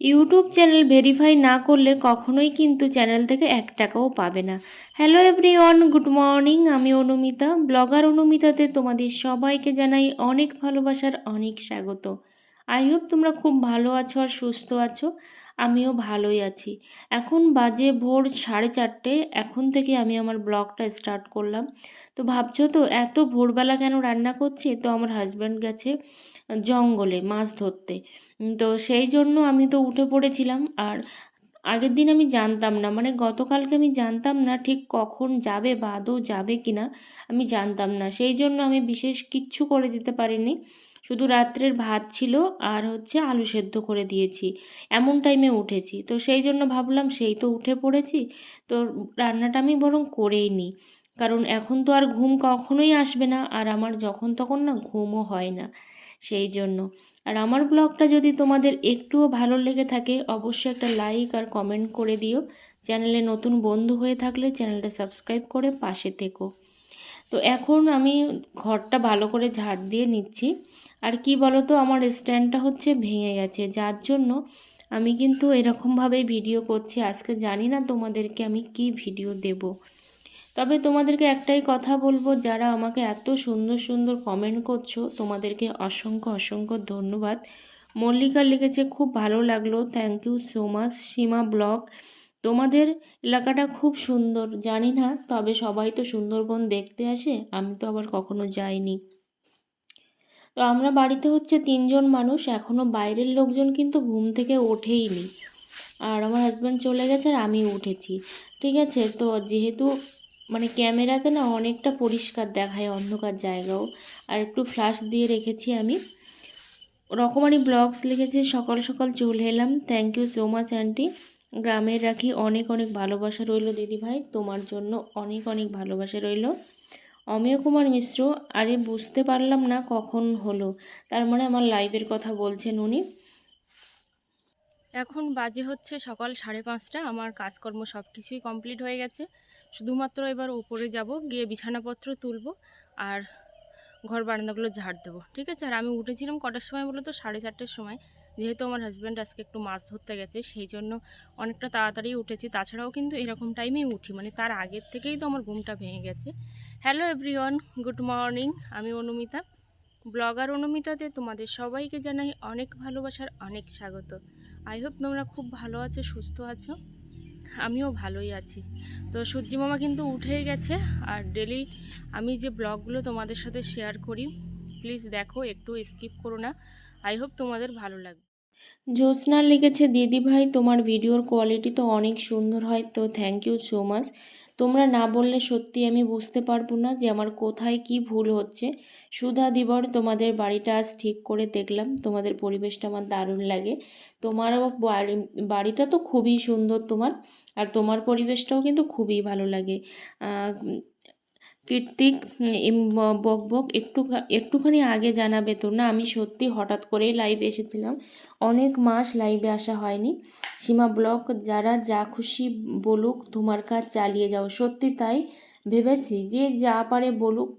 YouTube channel verify না করলে কখনোই কিন্তু চ্যানেল থেকে এক টাকাও পাবে না। Hello everyone, good morning. আমি অনুমিতা, ব্লগার অনুমিতাতে তোমাদের সবাইকে জানাই অনেক ভালোবাসার অনেক স্বাগত। আই হোপ তোমরা খুব ভালো আছো আর সুস্থ আছো। আমিও ভালোই আছি। এখন বাজে ভোর সাড়ে চারটে। এখন থেকে আমি আমার ব্লগটা স্টার্ট করলাম। তো ভাবছ তো, এত ভোরবেলা কেন রান্না করছি? তো আমার হাজব্যান্ড গেছে। জঙ্গলে মাছ ধরতে। তো সেই জন্য আমি তো উঠে পড়েছিলাম। আর আগের দিন আমি জানতাম না মানে গতকালকে আমি জানতাম না ঠিক কখন যাবে বা আদৌ যাবে কি না আমি জানতাম না। সেই জন্য আমি বিশেষ কিচ্ছু করে দিতে পারিনি। শুধু রাত্রের ভাত ছিল আর হচ্ছে আলু সেদ্ধ করে দিয়েছি। এমন টাইমে উঠেছি। তো সেই জন্য ভাবলাম সেই তো উঠে পড়েছি। তো রান্নাটা আমি বরং করেই নিই। কারণ এখন তো আর ঘুম কখনোই আসবে না। আর আমার যখন তখন না ঘুমও হয় না। সেই জন্য। আর আমার ব্লগটা যদি তোমাদের একটুও ভালো লেগে থাকে, অবশ্যই একটা লাইক আর কমেন্ট করে দিও। চ্যানেলে নতুন বন্ধু হয়ে থাকলে চ্যানেলটা সাবস্ক্রাইব করে পাশে থেকো। তো এখন আমি ঘরটা ভালো করে ঝাড় দিয়ে নিচ্ছি। আর কি বলো তো আমার স্ট্যান্ডটা হচ্ছে ভেঙে গেছে। যার জন্য আমি কিন্তু এরকমভাবেই ভিডিও করছি। আজকে জানি না তোমাদেরকে আমি কি ভিডিও দেবো। তবে তোমাদেরকে একটাই কথা বলব, যারা আমাকে এত সুন্দর সুন্দর কমেন্ট করছ, তোমাদেরকে অসংখ্য অসংখ্য ধন্যবাদ। মল্লিকা লিখেছে, খুব ভালো লাগল thank you so much Seema blog. তোমাদের এলাকাটা খুব সুন্দর, জানি না, তবে সবাই তো সুন্দরবন দেখতে আসে, আমি তো আবার কখনো যাইনি। তো আমরা বাড়িতে হচ্ছে তিনজন মানুষ এখনও বাইরের লোকজন কিন্তু ঘুম থেকে ওঠেইনি। আর আমার হাজব্যান্ড চলে গেছে আর আমি উঠেছি। ঠিক আছে, তো যেহেতু মানে ক্যামেরাতে না অনেকটা পরিষ্কার দেখায় অন্ধকার জায়গাও। আর একটু ফ্ল্যাশ দিয়ে রেখেছি আমি। রকমারি ব্লগস লিখেছি, সকাল সকাল চলে এলাম। Thank you so much aunty গ্রামের রাখি অনেক অনেক ভালোবাসা রইল, দিদিভাই। তোমার জন্য অনেক অনেক ভালোবাসা রইল। অমিয় কুমার মিশ্র, আরে বুঝতে পারলাম না কখন হলো। তার মানে আমার লাইভের কথা বলছেন উনি। এখন বাজে হচ্ছে সকাল সাড়ে পাঁচটা। আমার কাজকর্ম সব কিছুই কমপ্লিট হয়ে গেছে। শুধুমাত্র এবার উপরে যাব, গিয়ে বিছানাপত্র তুলব আর ঘর বারান্দাগুলো ঝাড় দেবো, ঠিক আছে? আর আমি উঠেছিলাম কটার সময় বলো তো সাড়ে চারটের সময়। যেহেতু আমার হাজব্যান্ড আজকে একটু মাছ ধরতে গেছে, সেই জন্য অনেকটা তাড়াতাড়ি উঠেছি। তাছাড়াও কিন্তু এরকম টাইমেই উঠি মানে তার আগের থেকেই তো আমার ঘুমটা ভেঙে গেছে। হ্যালো এভরিওয়ান গুড মর্নিং আমি অনুমিতা, ব্লগার অনুমিতাতে তোমাদের সবাইকে জানাই অনেক ভালোবাসার অনেক স্বাগত। আই হোপ তোমরা খুব ভালো আছো, সুস্থ আছো। আমিও ভালোই আছি। তো সূর্যি মামা কিন্তু উঠেই গেছে, আর ডেলি আমি যে ব্লগগুলো তোমাদের সাথে শেয়ার করি প্লিজ দেখো, একটু স্কিপ করো না। আই হোপ তোমাদের ভালো লাগবে। জ্যোৎস্না লিখেছে দিদি ভাই তোমার ভিডিওর কোয়ালিটি তো অনেক সুন্দর হয়, তো থ্যাংক ইউ সো মাচ তোমরা না বললে সত্যি আমি বুঝতে পারব না যে আমার কোথায় কি ভুল হচ্ছে। সুধা, দিবর, তোমাদের বাড়িটা আজ ঠিক করে দেখলাম। তোমাদের পরিবেশটা আমার দারুণ লাগে। তোমারও বাড়ি, বাড়িটা তো খুবই সুন্দর তোমার। আর তোমার পরিবেশটাও কিন্তু খুবই ভালো লাগে। কীর্তিক উম, ব- বক বক একটু একটুখানি আগে জানাবে তো না? আমি সত্যি হঠাৎ করেই লাইভে এসেছিলাম। অনেক মাস লাইভে আসা হয়নি। সীমা ব্লক যারা যা খুশি বলুক তোমার কাজ চালিয়ে যাও। সত্যি তাই ভেবেছি যে যা পারে বলুক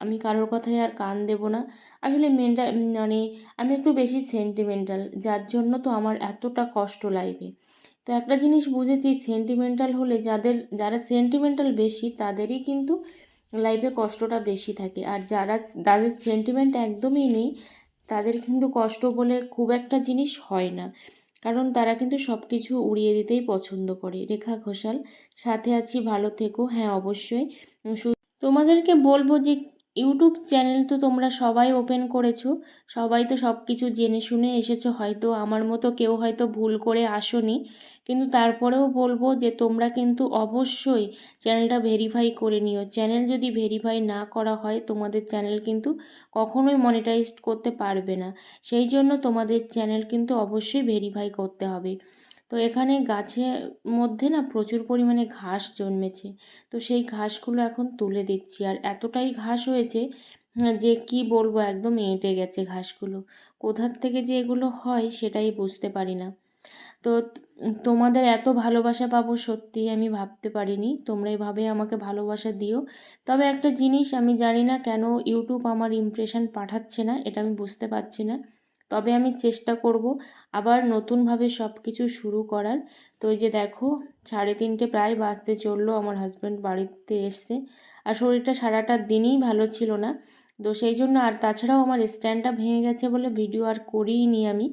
আমি কারোর কথায় আর কান দেব না। আসলে মেন্টাল মানে আমি একটু বেশি সেন্টিমেন্টাল যার জন্য তো আমার এতটা কষ্ট লাইভে তো একটা জিনিস বুঝেছি সেন্টিমেন্টাল হলে যাদের যারা সেন্টিমেন্টাল বেশি তাদেরই কিন্তু লাইফে কষ্টটা বেশি থাকে। আর যারা তাদের সেন্টিমেন্ট একদমই নেই, তাদের কিন্তু কষ্ট বলে খুব একটা জিনিস হয় না। কারণ তারা কিন্তু সব কিছু উড়িয়ে দিতেই পছন্দ করে। রেখা ঘোষাল, সাথে আছি, ভালো থেকো। হ্যাঁ অবশ্যই। তোমাদেরকে বলব যে ইউটিউব চ্যানেল তো তোমরা সবাই ওপেন করেছ। সবাই তো সব কিছু জেনে শুনে এসেছ, হয়তো আমার মতো কেউ হয়তো ভুল করে আসোনি। কিন্তু তারপরেও বলব যে তোমরা কিন্তু অবশ্যই চ্যানেলটা ভেরিফাই করে নিও। চ্যানেল যদি ভেরিফাই না করা হয়, তোমাদের চ্যানেল কিন্তু কখনোই মনিটাইজড করতে পারবে না। সেই জন্য তোমাদের চ্যানেল কিন্তু অবশ্যই ভেরিফাই করতে হবে। তো এখানে গাছের মধ্যে না প্রচুর পরিমাণে ঘাস জন্মেছে। তো সেই ঘাসগুলো এখন তুলে দিচ্ছি। আর এতটাই ঘাস হয়েছে হ্যাঁ, যে কি বলব একদম এঁটে গেছে ঘাসগুলো। কোথার থেকে যে এগুলো হয় সেটাই বুঝতে পারি না। তো তোমাদের এত ভালোবাসা পাবো সত্যি আমি ভাবতে পারিনি। তোমরা এভাবে আমাকে ভালোবাসা দিও। তবে একটা জিনিস আমি জানি না কেন ইউটিউব আমার ইমপ্রেশন পাঠাচ্ছে না এটা আমি বুঝতে পারছি না। তবে আমি চেষ্টা করব আবার নতুনভাবে সব কিছু শুরু করার। তো এই যে দেখো, সাড়ে তিনটে প্রায় বাঁচতে চলল, আমার হাজব্যান্ড বাড়িতে এসছে। আর শরীরটা সারাটা দিনই ভালো ছিল না। তো সেই জন্য আর তাছাড়াও আমার স্ট্যান্ডটা ভেঙে গেছে বলে ভিডিও আর করিই নি আমি।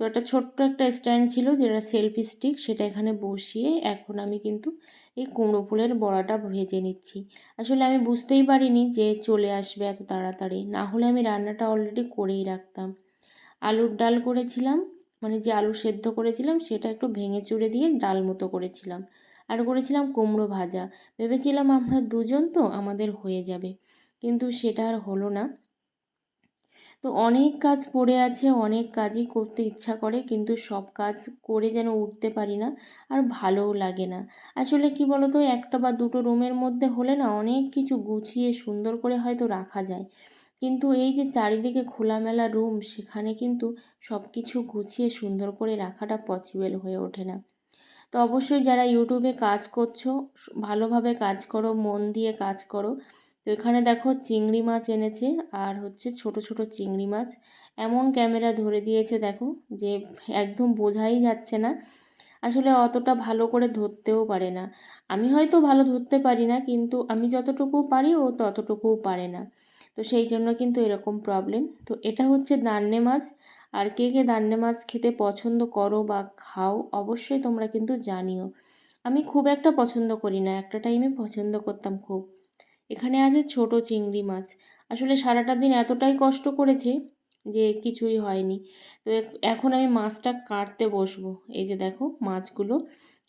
তো একটা ছোট্ট একটা স্ট্যান্ড ছিল যেটা সেলফি স্টিক সেটা এখানে বসিয়ে এখন আমি কিন্তু এই কুমড়ো ফুলের বড়াটা ভেজে নিচ্ছি। আসলে আমি বুঝতেই পারিনি যে চলে আসবে এত তাড়াতাড়ি। না হলে আমি রান্নাটা অলরেডি করেই রাখতাম। আলুর ডাল করেছিলাম মানে যে আলু সেদ্ধ করেছিলাম সেটা একটু ভেঙে চুড়ে দিয়ে ডাল মতো করেছিলাম। আর করেছিলাম কুমড়ো ভাজা। ভেবেছিলাম আমরা দুজন তো আমাদের হয়ে যাবে। কিন্তু সেটা আর হলো না। তো অনেক কাজ পড়ে আছে, অনেক কাজই করতে ইচ্ছা করে, কিন্তু সব কাজ করে যেন উঠতে পারি না আর ভালোও লাগে না। আসলে কি বলতো, একটা বা দুটো রুমের মধ্যে হলে না অনেক কিছু গুছিয়ে সুন্দর করে হয়তো রাখা যায়। কিন্তু এই যে চারিদিকে খোলামেলা রুম সেখানে কিন্তু সব কিছু গুছিয়ে সুন্দর করে রাখাটা পসিবল হয়ে ওঠে না। তো অবশ্যই যারা ইউটিউবে কাজ করছ, ভালোভাবে কাজ করো, মন দিয়ে কাজ করো। তো এখানে দেখো চিংড়ি মাছ এনেছে আর হচ্ছে ছোট ছোট চিংড়ি মাছ। এমন ক্যামেরা ধরে দিয়েছে দেখো যে একদম বোঝাই যাচ্ছে না। আসলে অতটা ভালো করে ধরতেও পারে না। আমি হয়তো ভালো ধরতে পারি না, কিন্তু আমি যতটুকু পারি ও ততটুকুও পারে না। তো সেই জন্য কিন্তু এরকম প্রবলেম তো এটা হচ্ছে দান্নে মাছ। আর কে কে দান্নে মাছ খেতে পছন্দ করো বা খাও অবশ্যই তোমরা কিন্তু জানিও। আমি খুব একটা পছন্দ করি না, একটা টাইমে পছন্দ করতাম খুব। এখানে আছে ছোট চিংড়ি মাছ। আসলে সারাটা দিন এতটাই কষ্ট করেছে যে কিছুই হয়নি। তো এখন আমি মাছটা কাটতে বসবো। এই যে দেখো মাছগুলো,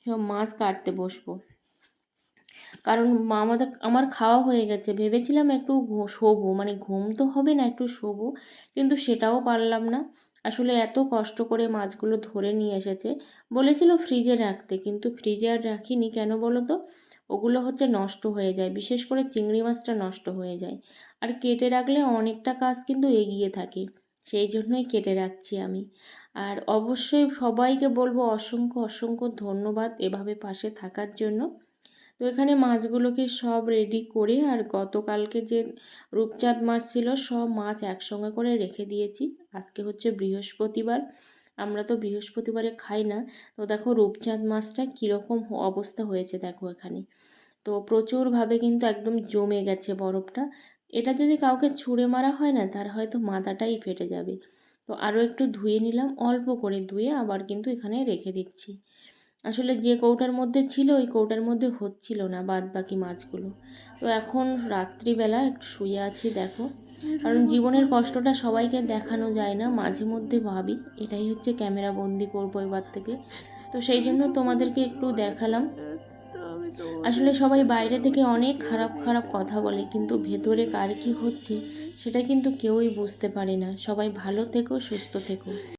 সব মাছ কাটতে বসবো। কারণ আমাদের, আমার খাওয়া হয়ে গেছে। ভেবেছিলাম একটু শোবো। মানে ঘুম তো হবে না, একটু শোবো। কিন্তু সেটাও পারলাম না। আসলে এত কষ্ট করে মাছগুলো ধরে নিয়ে এসেছে। বলেছিল ফ্রিজে রাখতে, কিন্তু ফ্রিজে আর রাখিনি কেন বলো তো? ওগুলো হচ্ছে নষ্ট হয়ে যায়। বিশেষ করে চিংড়ি মাছটা নষ্ট হয়ে যায়। আর কেটে রাখলে অনেকটা কাজ কিন্তু এগিয়ে থাকে। সেই জন্যই কেটে রাখছি আমি। আর অবশ্যই সবাইকে বলব অসংখ্য অসংখ্য ধন্যবাদ এভাবে পাশে থাকার জন্য। তো এখানে মাছগুলোকে সব রেডি করে আর গতকালকে যে রূপচাঁদ মাছ ছিল, সব মাছ একসঙ্গে করে রেখে দিয়েছি। আজকে হচ্ছে বৃহস্পতিবার। আমরা তো বৃহস্পতিবারে খাই না। তো দেখো রূপচাঁদ মাছটা কীরকম অবস্থা হয়েছে দেখো এখানে। তো প্রচুরভাবে কিন্তু একদম জমে গেছে বরফটা। এটা যদি কাউকে ছুঁড়ে মারা হয় না, তার হয়তো মাথাটাই ফেটে যাবে। তো আরও একটু ধুয়ে নিলাম, অল্প করে ধুয়ে আবার কিন্তু এখানে রেখে দিচ্ছি। আসলে যে কৌটার মধ্যে ছিল, ওই কৌটার মধ্যে হচ্ছিল না বাদ বাকি মাছগুলো। তো এখন রাত্রিবেলা একটু শুয়ে আছি, দেখো। কারণ জীবনের কষ্টটা সবাইকে দেখানো যায় না, মাঝে মধ্যে ভাবি, এটাই হচ্ছে ক্যামেরা বন্দি করব এবার থেকে। তো সেই জন্য তোমাদেরকে একটু দেখালাম। আসলে সবাই বাইরে থেকে অনেক খারাপ খারাপ কথা বলে, কিন্তু ভেতরে কার কী হচ্ছে, সেটা কিন্তু কেউই বুঝতে পারে না। সবাই ভালো থেকো, সুস্থ থেকো।